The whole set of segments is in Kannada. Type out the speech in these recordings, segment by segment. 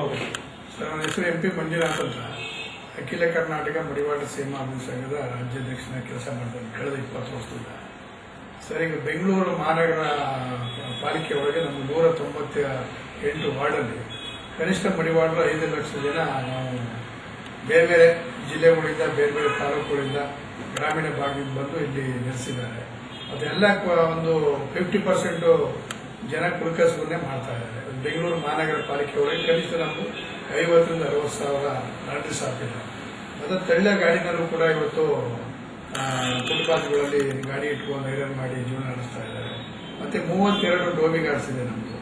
ಓಕೆ ಸರ್, ನನ್ನ ಹೆಸರು ಎಂ ಪಿ ಮಂಜುನಾಥ್ ಅಂತ. ಅಖಿಲ ಕರ್ನಾಟಕ ಮಡಿವಾಳ ಸೀಮಾ ಅಭಿವೃದ್ಧಿ ಸಂಘದ ರಾಜ್ಯಾಧ್ಯಕ್ಷನ ಕೆಲಸ ಮಾಡ್ತಾನೆ. ಕಳೆದ ಇಪ್ಪತ್ತು ವರ್ಷದಿಂದ. ಸರ್, ಈಗ ಬೆಂಗಳೂರು ಮಹಾನಗರ ಪಾಲಿಕೆ ಒಳಗೆ ನಮ್ಮ ನೂರ ತೊಂಬತ್ತ ಎಂಟು ವಾರ್ಡಲ್ಲಿ ಕನಿಷ್ಠ ಮಡಿವಾಳರು ಐದು ಲಕ್ಷ ಜನ ನಾವು ಬೇರೆ ಬೇರೆ ಜಿಲ್ಲೆಗಳಿಂದ, ಬೇರೆ ಬೇರೆ ತಾಲೂಕುಗಳಿಂದ ಗ್ರಾಮೀಣ ಭಾಗದಿಂದ ಬಂದು ಇಲ್ಲಿ ನೆಲೆಸಿದ್ದಾರೆ. ಅದೆಲ್ಲ ಒಂದು ಫಿಫ್ಟಿ ಪರ್ಸೆಂಟು ಜನ ಕುಲಕಸುವನ್ನೇ ಮಾಡ್ತಾ ಇದ್ದಾರೆ. ಬೆಂಗಳೂರು ಮಹಾನಗರ ಪಾಲಿಕೆ ಕನಿಷ್ಠ ನಮ್ಮದು ಐವತ್ತರಿಂದ ಅರವತ್ತು ಸಾವಿರ ಲಾಟ್ರಿ ಸಾಧ್ಯ ಮತ್ತು ತಳ್ಳಿಯ ಗಾಡಿನಲ್ಲೂ ಕೂಡ ಇವತ್ತು ಫುಟ್ಪಾತ್ಗಳಲ್ಲಿ ಗಾಡಿ ಇಟ್ಕೊಂಡು ಐರನ್ ಮಾಡಿ ಜೀವನ ನಡೆಸ್ತಾ ಇದ್ದಾರೆ. ಮತ್ತೆ ಮೂವತ್ತೆರಡು ಡೋಬಿ ಘಾಟ್ಸ್ ಇದೆ ನಮ್ಮದು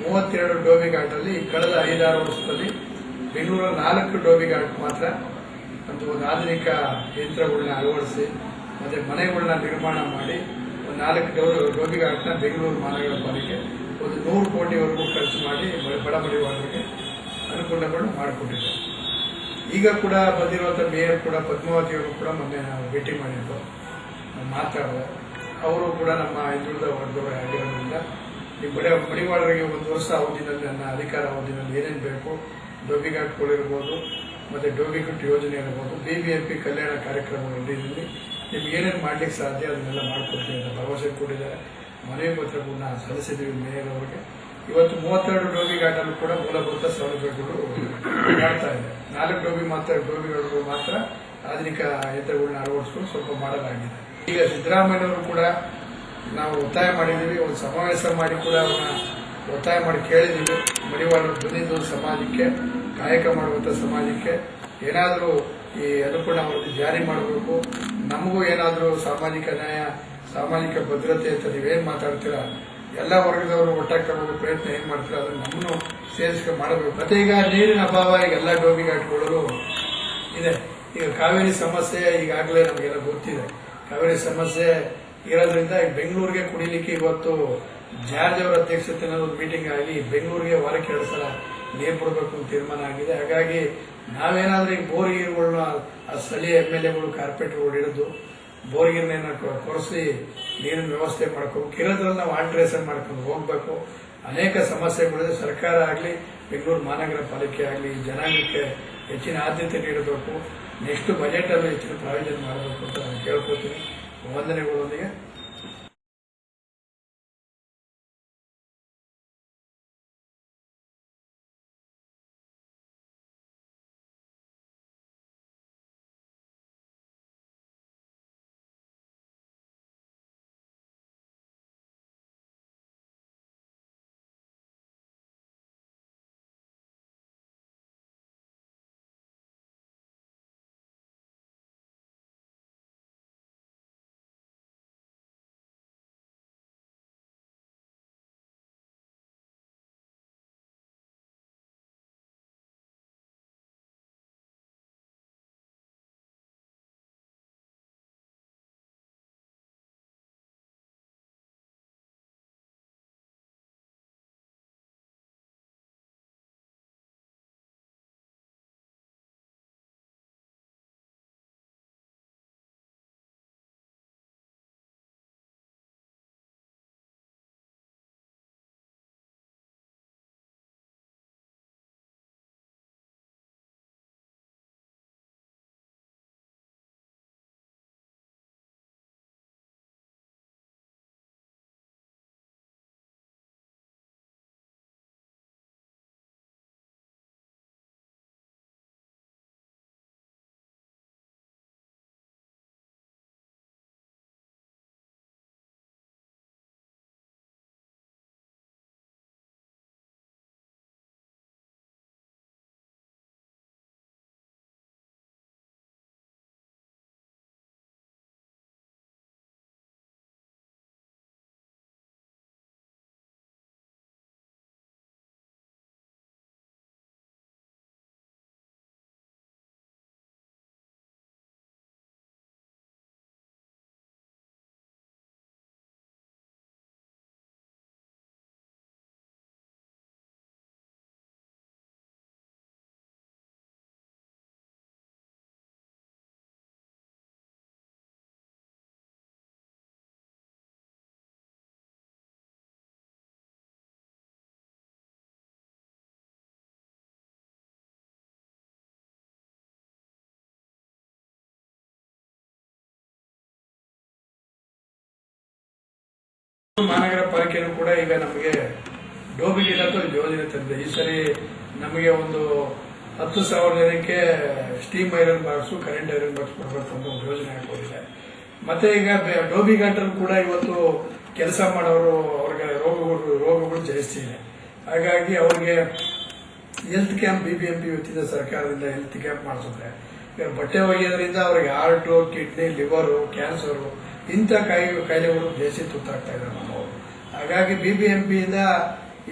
ಮೂವತ್ತೆರಡು ಡೋಬಿ ಘಾಟಲ್ಲಿ ಕಳೆದ ಐದಾರು ವರ್ಷದಲ್ಲಿ ಬೆಂಗಳೂರ ನಾಲ್ಕು ಡೋಬಿ ಘಾಟ್ ಮಾತ್ರ ಒಂದು ಆಧುನಿಕ ಯಂತ್ರಗಳನ್ನ ಅಳವಡಿಸಿ, ಮತ್ತೆ ಮನೆಗಳನ್ನ ನಿರ್ಮಾಣ ಮಾಡಿ ನಾಲ್ಕು ರೋಗಿಗಳನ್ನ ಬೆಂಗಳೂರು ಮಹಾನಗರ ಪಾಲಿಕೆ ಒಂದು ನೂರು ಕೋಟಿವರೆಗೂ ಖರ್ಚು ಮಾಡಿ ಬಡ- ಬಡ ಮಡಿವಾಳರಿಗೆ ಅನುಕೂಲಗಳು ಮಾಡಿಕೊಟ್ಟಿದೆ. ಈಗ ಕೂಡ ಬಂದಿರುವಂಥ ಮೇಯರ್ ಕೂಡ ಪದ್ಮಾವತಿ ಅವರು ಕೂಡ ಮೊನ್ನೆ ನಾವು ಭೇಟಿ ಮಾಡಿದ್ದು. ಮಾತಾಡಿದೆ. ಅವರು ಕೂಡ ನಮ್ಮ ಹಿಂದುಳಿದ ಹೊರಗಡೆ ಆಗಿರೋದ್ರಿಂದ ಈ ಬಡ ಬಡಿವಾಳರಿಗೆ ಒಂದು ವರ್ಷ ಅವಧಿನಲ್ಲಿ ನನ್ನ ಅಧಿಕಾರ ಅವಧಿನಲ್ಲಿ ಏನೇನು ಬೇಕು ಡೋಬಿಘಾಟ್ಗಳಿರ್ಬೋದು ಮತ್ತು ಡೋಬಿಘಟ್ ಯೋಜನೆ ಇರ್ಬೋದು ಬಿ ಬಿ ಎಂ ಪಿ ಕಲ್ಯಾಣ ಕಾರ್ಯಕ್ರಮಗಳಲ್ಲಿ ನಿಮ್ಗೆ ಏನೇನು ಮಾಡ್ಲಿಕ್ಕೆ ಸಾಧ್ಯ ಅದನ್ನೆಲ್ಲ ಮಾಡಿಕೊಡ್ತೀನಿ ಅಂತ ಭರವಸೆ ಕೊಟ್ಟಿದ್ದಾರೆ. ಮನವಿ ಪತ್ರಗಳನ್ನ ಸಲ್ಲಿಸಿದ್ದೀವಿ ಮೇಯರ್ ಅವರಿಗೆ. ಇವತ್ತು ಮೂವತ್ತೆರಡು ಡೋಬಿ ಘಾಟಲ್ಲೂ ಕೂಡ ಮೂಲಭೂತ ಸೌಲಭ್ಯಗಳು ಮಾಡ್ತಾ ಇದೆ ನಾಲ್ಕು ಡೋಬಿ ಮಾತ್ರ ಡೋಬಿಗಳು ಮಾತ್ರ ಆಧುನಿಕ ಯಂತ್ರಗಳನ್ನ ಅಳವಡಿಸ್ಕೊಂಡು ಸ್ವಲ್ಪ ಮಾಡಲಾಗಿದೆ. ಈಗ ಸಿದ್ದರಾಮಯ್ಯವರು ಕೂಡ ನಾವು ಒತ್ತಾಯ ಮಾಡಿದ್ದೀವಿ. ಒಂದು ಸಮಾವೇಶ ಮಾಡಿ ಕೂಡ ಅವನ್ನ ಒತ್ತಾಯ ಮಾಡಿ ಕೇಳಿದ್ದೀವಿ. ಮಡಿವಾಳ ಬಂದಿದ್ದು ಸಮಾಜಕ್ಕೆ, ಕಾಯಕ ಮಾಡುವಂಥ ಸಮಾಜಕ್ಕೆ. ಏನಾದರೂ ಈ ಅನುಕೂಲ ಜಾರಿ ಮಾಡಬೇಕು. ನಮಗೂ ಏನಾದರೂ ಸಾಮಾಜಿಕ ನ್ಯಾಯ, ಸಾಮಾಜಿಕ ಭದ್ರತೆ ಅಂತ ನೀವೇನು ಮಾತಾಡ್ತೀರಾ? ಎಲ್ಲ ವರ್ಗದವರು ಒಟ್ಟಾಗಿ ತಗೊಂಡು ಪ್ರಯತ್ನ ಏನು ಮಾಡ್ತೀರಾ ಅದನ್ನು ನಮ್ಮನ್ನು ಸೇರಿಸ್ಕೊಂಡು ಮಾಡಬೇಕು. ಮತ್ತೆ ಈಗ ನೀರಿನ ಅಭಾವ ಈಗ ಎಲ್ಲ ಡೋಬಿಘಾಟ್ಗಳಲ್ಲೂ ಇದೆ. ಈಗ ಕಾವೇರಿ ಸಮಸ್ಯೆ ಈಗಾಗಲೇ ನಮಗೆಲ್ಲ ಗೊತ್ತಿದೆ. ಕಾವೇರಿ ಸಮಸ್ಯೆ ಇರೋದ್ರಿಂದ ಈಗ ಬೆಂಗಳೂರಿಗೆ ಕುಡಿಲಿಕ್ಕೆ ಇವತ್ತು ಜಾರ್ಜ್ ಅವರ ಅಧ್ಯಕ್ಷತೆಯಲ್ಲಿ ಒಂದು ಮೀಟಿಂಗ್ ಆಗಿ ಬೆಂಗಳೂರಿಗೆ ವಾರಕ್ಕೆ ಎರಡು ಸಲ ನೀರು ಕೊಡಬೇಕು ಅಂತ ತೀರ್ಮಾನ ಆಗಿದೆ. ಹಾಗಾಗಿ ನಾವೇನಾದರೂ ಈಗ ಬೋರ್ಗಿರ್ಗಳನ್ನ ಆ ಸ್ಥಳೀಯ ಎಂ ಎಲ್ ಎಗಳು ಕಾರ್ಪೊರೇಟರ್ಗಳು ಹಿಡಿದು ಬೋರ್ಗಿರ್ನ ಕೊರೆಸಿ ನೀರಿನ ವ್ಯವಸ್ಥೆ ಮಾಡ್ಕೋಬೇಕು ಇರೋದ್ರಲ್ಲಿ ನಾವು ಆಲ್ಟ್ರೇಷನ್ ಮಾಡ್ಕೊಂಡು ಹೋಗ್ಬೇಕು. ಅನೇಕ ಸಮಸ್ಯೆಗಳಿದೆ. ಸರ್ಕಾರ ಆಗಲಿ, ಬೆಂಗಳೂರು ಮಹಾನಗರ ಪಾಲಿಕೆ ಆಗಲಿ ಜನಾಂಗಕ್ಕೆ ಹೆಚ್ಚಿನ ಆದ್ಯತೆ ನೀಡಬೇಕು. ನೆಕ್ಸ್ಟ್ ಬಜೆಟ್ ಅಲ್ಲೂ ಹೆಚ್ಚಿನ ಪ್ರಾಯೋಜನೆ ಮಾಡಬೇಕು ಅಂತ ನಾನು ಕೇಳ್ಕೊತೀನಿ ವಂದನೆಗಳೊಂದಿಗೆ. ಮಹಾನಗರ ಪಾಲಿಕೆನೂ ಕೂಡ ಈಗ ನಮಗೆ ಡೋಬಿ ಇಲಾಖೆ ಯೋಜನೆ ತಂದಿದೆ. ಈ ಸರಿ ನಮಗೆ ಒಂದು ಹತ್ತು ಸಾವಿರ ಜನಕ್ಕೆ steam iron box current iron box ಕೊಡಬೇಕು ಒಂದು ಯೋಜನೆ ಹಾಕೊಂಡಿದೆ ಮತ್ತೆ ಈಗ ಡೋಬಿ ಘಾಟಲ್ಲಿ ಕೂಡ ಇವತ್ತು ಕೆಲಸ ಮಾಡೋರು ಅವ್ರಿಗೆ ರೋಗಗಳು ರೋಗಗಳು ಜಾಸ್ತಿ ಇದೆ ಹಾಗಾಗಿ ಅವ್ರಿಗೆ health camp B B M P ಸರ್ಕಾರದಿಂದ ಹೆಲ್ತ್ ಕ್ಯಾಂಪ್ ಈಗ ಬಟ್ಟೆ ಒಗೆಯೋದ್ರಿಂದ ಅವ್ರಿಗೆ ಹಾರ್ಟು ಕಿಡ್ನಿ ಲಿವರು ಕ್ಯಾನ್ಸರು ಇಂಥ ಕಾಯಿಲೆ ಕಾಯಿಲೆಗಳು ಜಾಸ್ತಿ ತುತ್ತಾಗ್ತಾ ಇದ್ದಾರೆ ನಮ್ಮವರು ಹಾಗಾಗಿ ಬಿ ಬಿ ಎಂ ಪಿಯಿಂದ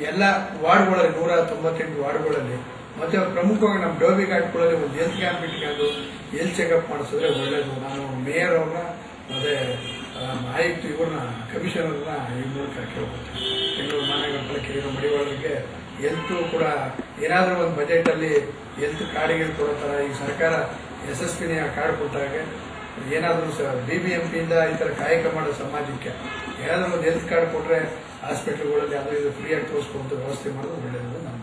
ಎಲ್ಲ ವಾರ್ಡ್ಗಳಲ್ಲಿ, ನೂರ ತೊಂಬತ್ತೆಂಟು ವಾರ್ಡ್ಗಳಲ್ಲಿ, ಮತ್ತೆ ಪ್ರಮುಖವಾಗಿ ನಮ್ಮ ಡೋಬಿ ಘಾಟ್ಗಳಲ್ಲಿ ಒಂದು ಹೆಲ್ತ್ ಕ್ಯಾಂಪ್ ಇಟ್ಕೊಂಡು ಹೆಲ್ತ್ ಚೆಕಪ್ ಮಾಡಿಸಿದ್ರೆ ಒಳ್ಳೆಯದು ನಾನು ಮೇಯರ್ ಅವ್ರನ್ನ, ಮತ್ತೆ ಆಯುಕ್ತ ಇವ್ರನ್ನ ಕಮಿಷನರ್ನ ಈ ಮೂಲಕ ಕೇಳ್ಕೊತೀನಿ ಬೆಂಗಳೂರು ಮಹಾನಗರ ಪಾಲಿಕೆ ಇರೋ ಮಡಿವಾಳರಿಗೆ ಹೆಲ್ತ್ ಕೂಡ ಏನಾದರೂ ಒಂದು ಬಜೆಟಲ್ಲಿ ಹೆಲ್ತ್ ಕಾರ್ಡ್ಗೆ ಕೊಡೋ ಥರ ಈ ಸರ್ಕಾರ ಯಶಸ್ವಿನಿ ಕಾರ್ಡ್ ಕೊಟ್ಟಾಗ ಏನಾದರೂ ಬಿ ಬಿ ಎಂ ಪಿಯಿಂದ ಈ ಥರ ಕಾಯಕ ಮಾಡೋ ಸಮಾಜಕ್ಕೆ ಏನಾದರೂ ಒಂದು ಹೆಲ್ತ್ ಕಾರ್ಡ್ ಕೊಟ್ಟರೆ ಹಾಸ್ಪಿಟಲ್ಗಳಲ್ಲಿ ಅದು ಇದು ಫ್ರೀಯಾಗಿ ತೋರಿಸ್ಕೊಂಡು ವ್ಯವಸ್ಥೆ ಮಾಡೋದು ಒಳ್ಳೆಯದು